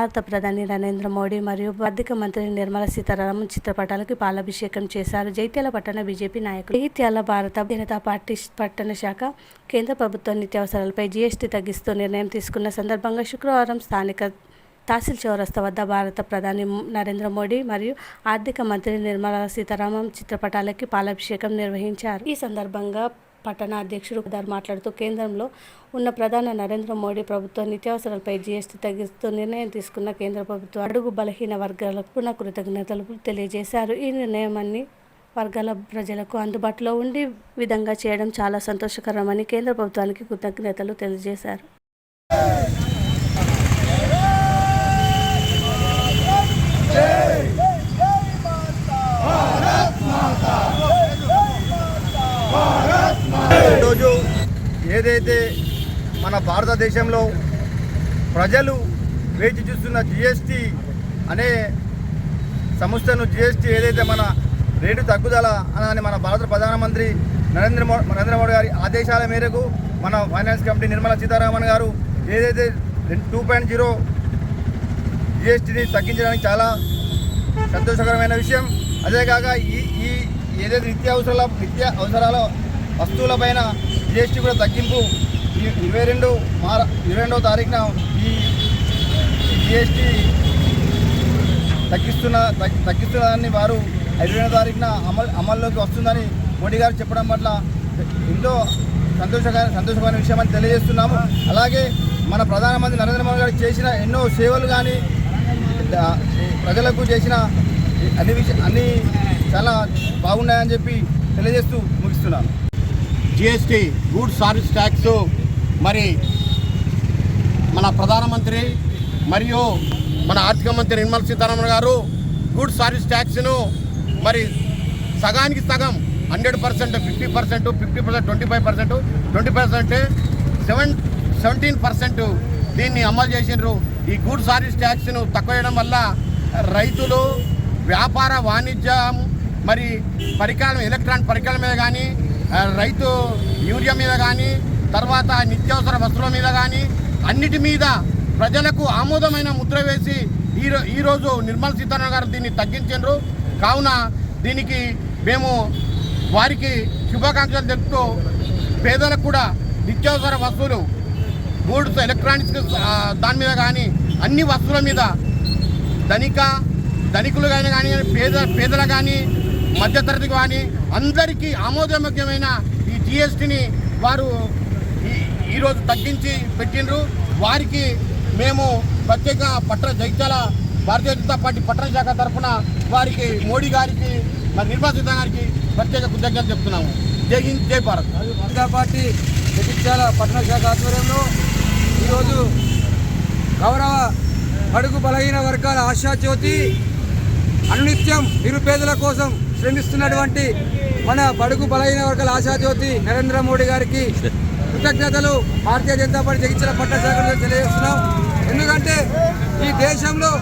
భారత ప్రధాని నరేంద్ర మోడీ మరియు ఆర్థిక మంత్రి నిర్మలా సీతారామన్ చిత్రపటాలకు పాలాభిషేకం చేశారు. జైత్యాల పట్టణ బీజేపీ నాయకులు జైత్యాల భారత జనతా పార్టీ పట్టణ శాఖ కేంద్ర ప్రభుత్వం నిత్యావసరాలపై జీఎస్టీ తగ్గిస్తూ నిర్ణయం తీసుకున్న సందర్భంగా శుక్రవారం స్థానిక తహసీల్ చౌరస్తా వద్ద భారత ప్రధాని నరేంద్ర మోడీ మరియు ఆర్థిక మంత్రి నిర్మలా సీతారామన్ చిత్రపటాలకి పాలాభిషేకం నిర్వహించారు. ఈ సందర్భంగా పట్టణ అధ్యక్షుడు కుదార్ మాట్లాడుతూ కేంద్రంలో ఉన్న ప్రధాని నరేంద్ర మోడీ ప్రభుత్వం నిత్యావసరాలపై జీఎస్టీ తగ్గిస్తూ నిర్ణయం తీసుకున్న కేంద్ర ప్రభుత్వం అడుగు బలహీన వర్గాలకు పునః కృతజ్ఞతలు తెలియజేశారు. ఈ నిర్ణయమన్ని వర్గాల ప్రజలకు అందుబాటులో ఉండే విధంగా చేయడం చాలా సంతోషకరమని కేంద్ర ప్రభుత్వానికి కృతజ్ఞతలు తెలియజేశారు. ఈరోజు ఏదైతే మన భారతదేశంలో ప్రజలు వేచి చూస్తున్న జిఎస్టి అనే సంస్థను జిఎస్టి ఏదైతే మన రేటు తగ్గుదల అని మన భారత ప్రధానమంత్రి నరేంద్ర మో నరేంద్ర మోడీ గారి ఆదేశాల మేరకు మన ఫైనాన్స్ కమిటీ నిర్మలా సీతారామన్ గారు ఏదైతే టూ పాయింట్ జీరో జిఎస్టీని తగ్గించడానికి చాలా సంతోషకరమైన విషయం. అదేకాక ఈ ఈ ఏదైతే నిత్యావసరాల నిత్య అవసరాల వస్తువులపైన జిఎస్టీ కూడా తగ్గింపు. ఈ ఇరవై రెండు మార ఇరవై రెండవ తారీఖున ఈ జిఎస్టీ తగ్గిస్తున్న తగ్గిస్తున్నదాన్ని వారు ఇరవై రెండవ తారీఖున అమలు అమల్లోకి వస్తుందని మోడీ గారు చెప్పడం పట్ల ఎంతో సంతోషకర సంతోషకరమైన విషయం అని తెలియజేస్తున్నాము. అలాగే మన ప్రధానమంత్రి నరేంద్ర మోడీ గారు చేసిన ఎన్నో సేవలు కానీ ప్రజలకు చేసిన అన్ని విషయ అన్ని చాలా బాగున్నాయని చెప్పి తెలియజేస్తూ ముగిస్తున్నాను. జిఎస్టీ గూడ్స్ సర్వీస్ ట్యాక్స్ మరి మన ప్రధానమంత్రి మరియు మన ఆర్థిక మంత్రి నిర్మలా సీతారామన్ గారు గూడ్స్ సర్వీస్ ట్యాక్స్ను మరి సగానికి సగం hundred percent fifty percent fifty percent twenty five percent twenty percent seven seventeen percent దీన్ని అమలు చేసినారు ఈ గూడ్స్ సర్వీస్ ట్యాక్స్ను తక్కువ చేయడం వల్ల రైతులు వ్యాపార వాణిజ్యం మరి పరికరం ఎలక్ట్రానిక్ పరికరాల మీద కానీ రైతు యూరియా మీద కానీ తర్వాత నిత్యావసర వస్తువుల మీద కానీ అన్నిటి మీద ప్రజలకు ఆమోదమైన ముద్ర వేసి ఈ ఈరోజు నిర్మల్ సీతారామన్ గారు దీన్ని తగ్గించారు కావున దీనికి మేము వారికి శుభాకాంక్షలు తెలుపుతూ పేదలకు కూడా నిత్యావసర వస్తువులు గూడ్స్ ఎలక్ట్రానిక్స్ దాని మీద కానీ అన్ని వస్తువుల మీద ధనిక ధనికులు కానీ కానీ పేద పేదలు కానీ మధ్యతరగతి కానీ అందరికీ ఆమోదయోగ్యమైన ఈ జిఎస్టీని వారు ఈ- ఈరోజు తగ్గించి పెట్టిండ్రు. వారికి మేము ప్రత్యేక పట్టణ జగిత్యాల భారతీయ జనతా పార్టీ పట్టణ శాఖ తరఫున వారికి మోడీ గారికి మరి నిర్మలా సీతారామన్ గారికి ప్రత్యేక కృతజ్ఞతలు చెప్తున్నాము. జై హింద్ జై భారత్. జనతా పార్టీ జగిత్యాల పట్టణ శాఖ ఆధ్వర్యంలో ఈరోజు గౌరవ అడుగు బలహీన వర్గాల ఆశా జ్యోతి అనునిత్యం నిరుపేదల కోసం శ్రమిస్తున్నటువంటి మన బడుగు బలహీన వర్గాల ఆశాజ్యోతి నరేంద్ర మోడీ గారికి కృతజ్ఞతలు. భారతీయ జనతా పార్టీ జగిత్యాల పట్ల శాఖ తెలియజేస్తున్నాం. ఎందుకంటే ఈ దేశంలో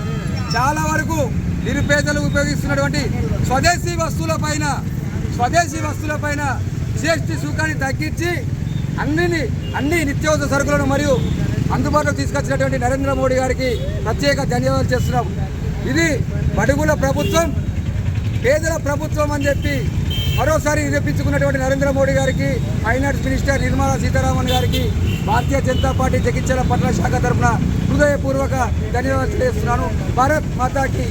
చాలా వరకు నిరుపేదలు ఉపయోగిస్తున్నటువంటి స్వదేశీ వస్తువులపైన స్వదేశీ వస్తువులపైన జిఎస్టీ సుఖాన్ని తగ్గించి అన్ని అన్ని నిత్యావసర సరుకులను మరియు అందుబాటులోకి తీసుకొచ్చినటువంటి నరేంద్ర మోడీ గారికి ప్రత్యేక ధన్యవాదాలు చేస్తున్నాం. ఇది బడుగుల ప్రభుత్వం పేదల ప్రభుత్వం అని చెప్పి మరోసారి నిరూపించుకున్నటువంటి నరేంద్ర మోడీ గారికి ఫైనాన్స్ మినిస్టర్ నిర్మలా సీతారామన్ గారికి భారతీయ జనతా పార్టీ జగిత్యాల పట్టణ శాఖ తరఫున హృదయపూర్వక ధన్యవాదాలు తెలియజేస్తున్నాను. భారత్ మాతాకి